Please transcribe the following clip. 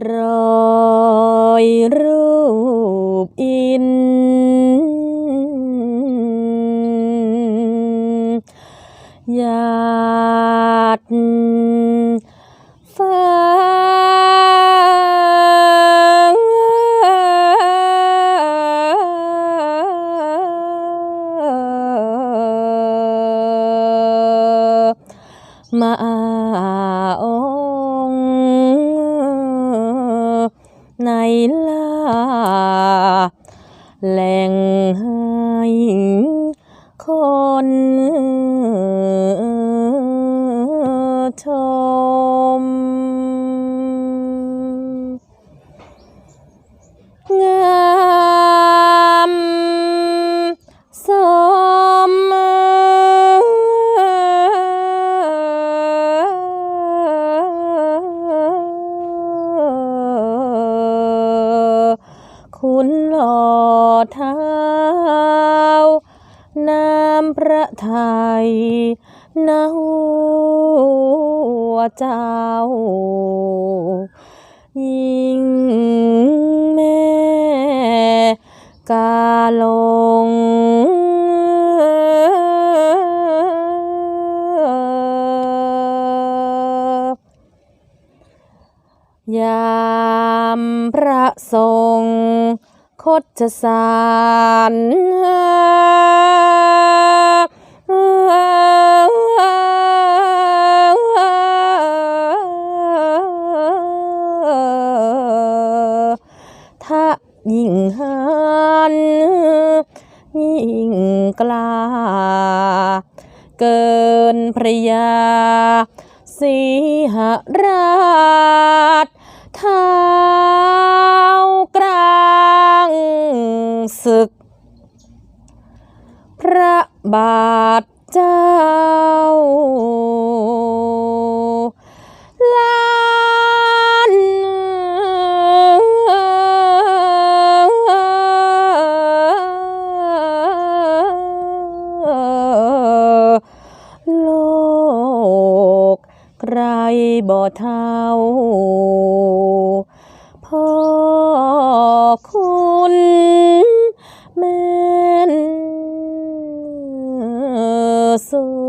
รอยรูปอิน หยาดฟ้ามาอง แหล่งให้คน คุณหล่อเท้าน้ำพระไทยนาหัวเจ้า ยิ่งแม่กาลงยา มพระทรงคดสารถ้ายิ่งหันยิ่งกล้า เกินพระยาสีหราช เท้ากลางศึก พระบาทเจ้า บ่เท่าพ่อคุณแม่นสู